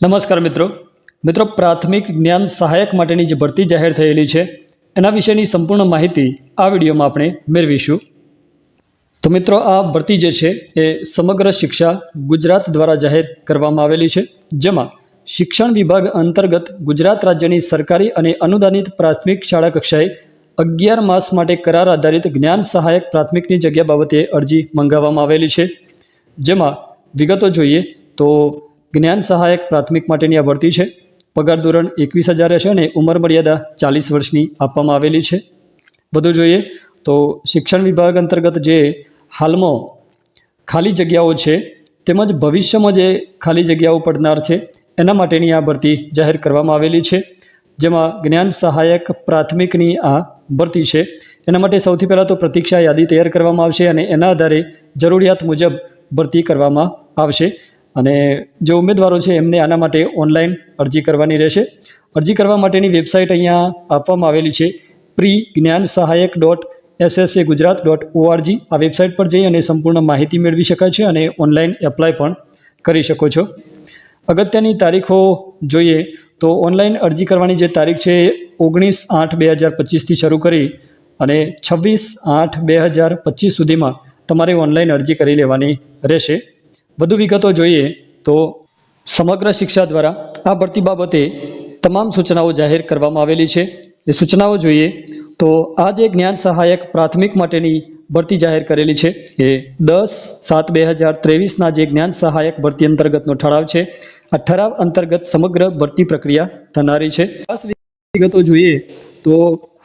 નમસ્કાર મિત્રો. મિત્રો, પ્રાથમિક જ્ઞાન સહાયક માટેની જે ભરતી જાહેર થયેલી છે, એના વિશેની સંપૂર્ણ માહિતી આ વિડીયોમાં આપણે મેળવીશું. તો મિત્રો, આ ભરતી જે છે, એ સમગ્ર શિક્ષા ગુજરાત દ્વારા જાહેર કરવામાં આવેલી છે, જેમાં શિક્ષણ વિભાગ અંતર્ગત ગુજરાત રાજ્યની સરકારી અને અનુદાનિત પ્રાથમિક શાળા કક્ષાએ અગિયાર માસ માટે કરાર આધારિત જ્ઞાન સહાયક પ્રાથમિકની જગ્યા બાબતે અરજી મંગાવવામાં આવેલી છે. જેમાં વિગતો જોઈએ તો જ્ઞાન સહાયક પ્રાથમિક માટેની આ ભરતી છે. પગાર ધોરણ એકવીસ હજાર રહેશે અને ઉંમર મર્યાદા ચાલીસ વર્ષની આપવામાં આવેલી છે. વધુ જોઈએ તો શિક્ષણ વિભાગ અંતર્ગત જે હાલમાં ખાલી જગ્યાઓ છે, તેમજ ભવિષ્યમાં જે ખાલી જગ્યાઓ પડનાર છે, એના માટેની આ ભરતી જાહેર કરવામાં આવેલી છે. જેમાં જ્ઞાન સહાયક પ્રાથમિકની આ ભરતી છે. એના માટે સૌથી પહેલાં તો પ્રતીક્ષા યાદી તૈયાર કરવામાં આવશે અને એના આધારે જરૂરિયાત મુજબ ભરતી કરવામાં આવશે. અને જે ઉમેદવારો છે, એમને આના માટે ઓનલાઈન અરજી કરવાની રહેશે. અરજી કરવા માટેની વેબસાઇટ અહીંયા આપવામાં આવેલી છે pre Gyan Sahayak dot SSA Gujarat dot ORG આ વેબસાઇટ પર જઈ અને સંપૂર્ણ માહિતી મેળવી શકાય છે અને ઓનલાઈન એપ્લાય પણ કરી શકો છો. અગત્યની તારીખો જોઈએ તો ઓનલાઈન અરજી કરવાની જે તારીખ છે, ઓગણીસ આઠ બે હજાર પચીસથી શરૂ કરી અને છવ્વીસ આઠ બે હજાર પચીસ સુધીમાં તમારે ઓનલાઈન અરજી કરી લેવાની રહેશે. વધુ વિગતો જોઈએ તો સમગ્ર શિક્ષા દ્વારા આ ભરતી બાબતે તમામ સૂચનાઓ જાહેર કરવામાં આવેલી છે. એ સૂચનાઓ જોઈએ તો આ જે જ્ઞાન સહાયક પ્રાથમિક માટેની ભરતી જાહેર કરેલી છે એ દસ સાત બે હજાર ત્રેવીસના જે જ્ઞાન સહાયક ભરતી અંતર્ગતનો ઠરાવ છે. આ ઠરાવ અંતર્ગત સમગ્ર ભરતી પ્રક્રિયા થનારી છે. ખાસ વિગતો જોઈએ તો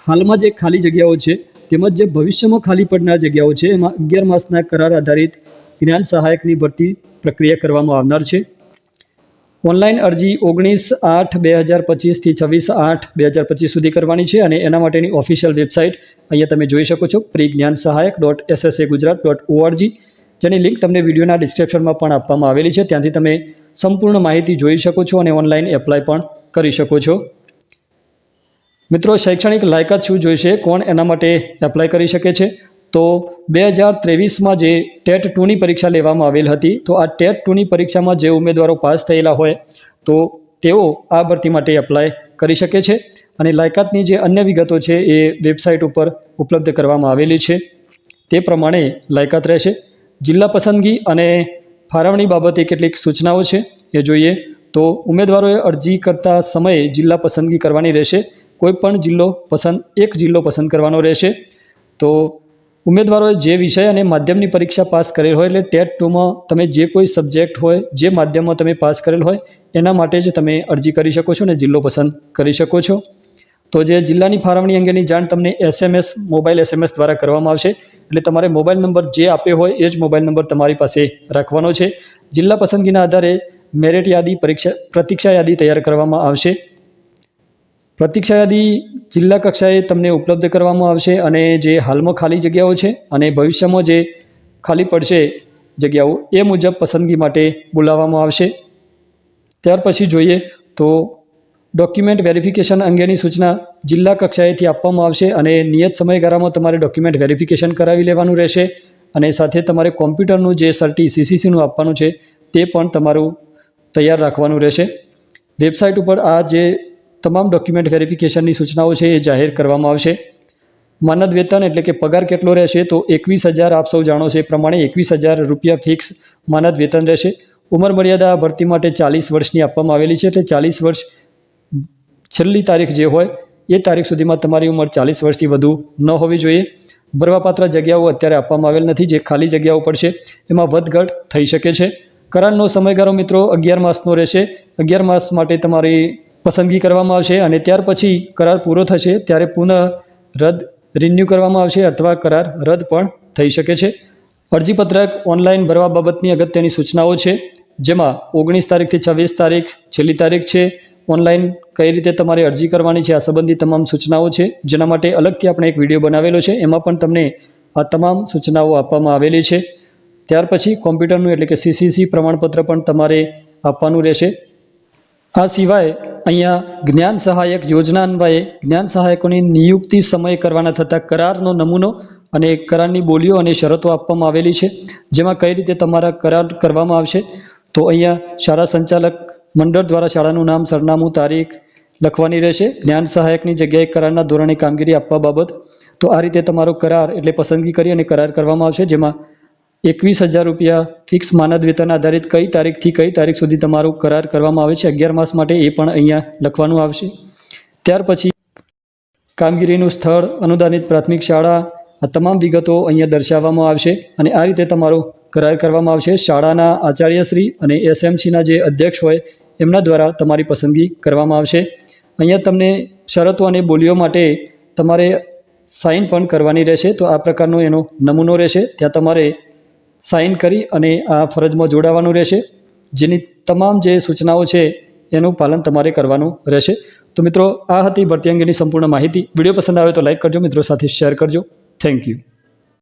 હાલમાં જે ખાલી જગ્યાઓ છે તેમજ જે ભવિષ્યમાં ખાલી પડનાર જગ્યાઓ છે એમાં અગિયાર માસના કરાર આધારિત જ્ઞાન સહાયકની ભરતી પ્રક્રિયા કરવામાં આવનાર છે. ઓનલાઈન અરજી ઓગણીસ આઠ બે હજાર પચીસથી છવ્વીસ આઠ બે હજાર પચીસ સુધી કરવાની છે અને એના માટેની ઓફિશિયલ વેબસાઇટ અહીંયા તમે જોઈ શકો છો pre Gyan Sahayak dot SSA Gujarat dot ORG જેની લિંક તમને વિડીયોના ડિસ્ક્રિપ્શનમાં પણ આપવામાં આવેલી છે. ત્યાંથી તમે સંપૂર્ણ માહિતી જોઈ શકો છો અને ઓનલાઈન એપ્લાય પણ કરી શકો છો. મિત્રો, શૈક્ષણિક લાયકાત શું જોઈશે? કોણ એના માટે એપ્લાય કરી શકે છે? તો બે હજાર ત્રેવીસમાં જે ટેટ ટુની પરીક્ષા લેવામાં આવેલ હતી, તો આ ટેટ ટુની પરીક્ષામાં જે ઉમેદવારો પાસ થયેલા હોય, તો તેઓ આ ભરતી માટે એપ્લાય કરી શકે છે. અને લાયકાતની જે અન્ય વિગતો છે એ વેબસાઇટ ઉપર ઉપલબ્ધ કરવામાં આવેલી છે. તે પ્રમાણે લાયકાત રહેશે. જિલ્લા પસંદગી અને ફાળવણી બાબતે કેટલીક સૂચનાઓ છે એ જોઈએ. તો ઉમેદવારોએ અરજી કરતા સમયે જિલ્લા પસંદગી કરવાની રહેશે. કોઈ પણ જિલ્લો પસંદ, એક જિલ્લો પસંદ કરવાનો રહેશે. તો ઉમેદવારોએ જે વિષય અને માધ્યમની પરીક્ષા પાસ કરેલ હોય એટલે ટેટ ટુમાં તમે જે કોઈ સબ્જેક્ટ હોય, જે માધ્યમમાં તમે પાસ કરેલ હોય, એના માટે જ તમે અરજી કરી શકો છો અને જિલ્લો પસંદ કરી શકો છો. તો જે જિલ્લાની ફાળવણી અંગેની જાણ તમને એસએમએસ, મોબાઈલ એસએમએસ દ્વારા કરવામાં આવશે. એટલે તમારે મોબાઈલ નંબર જે આપ્યો હોય, એ જ મોબાઈલ નંબર તમારી પાસે રાખવાનો છે. જિલ્લા પસંદગીના આધારે મેરિટ યાદી પરીક્ષા, પ્રતીક્ષા યાદી તૈયાર કરવામાં આવશે. પ્રતીક્ષા યાદી જિલ્લા કક્ષાએ તમને ઉપલબ્ધ કરવામાં આવશે અને જે હાલમાં ખાલી જગ્યાઓ છે અને ભવિષ્યમાં જે ખાલી પડશે જગ્યાઓ એ મુજબ પસંદગી માટે બોલાવવામાં આવશે. ત્યાર પછી જોઈએ તો ડોક્યુમેન્ટ વેરિફિકેશન અંગેની સૂચના જિલ્લા કક્ષાએથી આપવામાં આવશે અને નિયત સમયગાળામાં તમારે ડોક્યુમેન્ટ વેરિફિકેશન કરાવી લેવાનું રહેશે અને સાથે તમારે કોમ્પ્યુટરનું જે સર્ટી સીસીસીનું આપવાનું છે તે પણ તમારું તૈયાર રાખવાનું રહેશે. વેબસાઇટ ઉપર આ જે તમામ ડોક્યુમેન્ટ વેરિફિકેશનની સૂચનાઓ છે એ જાહેર કરવામાં આવશે. માનદ વેતન એટલે કે પગાર કેટલો રહેશે તો એકવીસ હજાર આપ સૌ જાણો છો એ પ્રમાણે એકવીસ હજાર રૂપિયા ફિક્સ માનદ વેતન રહેશે. ઉંમર મર્યાદા ભરતી માટે ચાલીસ વર્ષની આપવામાં આવેલી છે એટલે ચાલીસ વર્ષ છેલ્લી તારીખ જે હોય એ તારીખ સુધીમાં તમારી ઉંમર ચાલીસ વર્ષથી વધુ ન હોવી જોઈએ. ભરવાપાત્ર જગ્યાઓ અત્યારે આપવામાં આવેલ નથી, જે ખાલી જગ્યાઓ પડશે એમાં વધઘટ થઈ શકે છે. કરારનો સમયગાળો મિત્રો અગિયાર માસનો રહેશે. અગિયાર માસ માટે તમારી પસંદગી કરવામાં આવશે અને ત્યાર પછી કરાર પૂરો થશે ત્યારે પુનઃ રદ રિન્યૂ કરવામાં આવશે અથવા કરાર રદ પણ થઈ શકે છે. અરજીપત્રક ઓનલાઈન ભરવા બાબતની અગત્યની સૂચનાઓ છે, જેમાં ઓગણીસ તારીખથી છવ્વીસ તારીખ છેલ્લી તારીખ છે. ઓનલાઈન કઈ રીતે તમારે અરજી કરવાની છે, આ સંબંધી તમામ સૂચનાઓ છે. જેના માટે અલગથી આપણે એક વીડિયો બનાવેલો છે, એમાં પણ તમને આ તમામ સૂચનાઓ આપવામાં આવેલી છે. ત્યાર પછી કોમ્પ્યુટરનું એટલે કે સીસીસી પ્રમાણપત્ર પણ તમારે આપવાનું રહેશે. આ સિવાય અહીંયા જ્ઞાન સહાયક યોજના અન્વયે જ્ઞાન સહાયકોની નિયુક્તિ સમયે કરવાના થતા કરારનો નમૂનો અને કરારની બોલીઓ અને શરતો આપવામાં આવેલી છે, જેમાં કઈ રીતે તમારા કરાર કરવામાં આવશે. તો અહીંયા શાળા સંચાલક મંડળ દ્વારા શાળાનું નામ, સરનામું, તારીખ લખવાની રહેશે. જ્ઞાન સહાયકની જગ્યાએ કરારના ધોરણે કામગીરી આપવા બાબત. તો આ રીતે તમારો કરાર એટલે પસંદગી કરી અને કરાર કરવામાં આવશે, જેમાં એકવીસ હજાર રૂપિયા ફિક્સ માનદ વેતન આધારિત કઈ તારીખથી કઈ તારીખ સુધી તમારો કરાર કરવામાં આવે છે? અગિયાર માસ માટે એ પણ અહીંયા લખવાનું આવશે. ત્યાર પછી કામગીરીનું સ્થળ, અનુદાનિત પ્રાથમિક શાળા, આ તમામ વિગતો અહીંયા દર્શાવવામાં આવશે અને આ રીતે તમારો કરાર કરવામાં આવશે. શાળાના આચાર્યશ્રી અને એસએમસીના જે અધ્યક્ષ હોય, એમના દ્વારા તમારી પસંદગી કરવામાં આવશે. અહીંયા તમને શરતો અને બોલીઓ માટે તમારે સાઇન પણ કરવાની રહેશે. તો આ પ્રકારનો એનો નમૂનો રહેશે. ત્યાં તમારે સાઇન કરી અને આ ફરજમાં જોડાવાનું રહેશે. જેની તમામ જે સૂચનાઓ છે, એનું પાલન તમારે કરવાનું રહેશે. તો મિત્રો, આ હતી ભરતી અંગેની સંપૂર્ણ માહિતી. વીડિયો પસંદ આવે તો લાઇક કરજો, મિત્રો સાથે શેર કરજો. Thank you.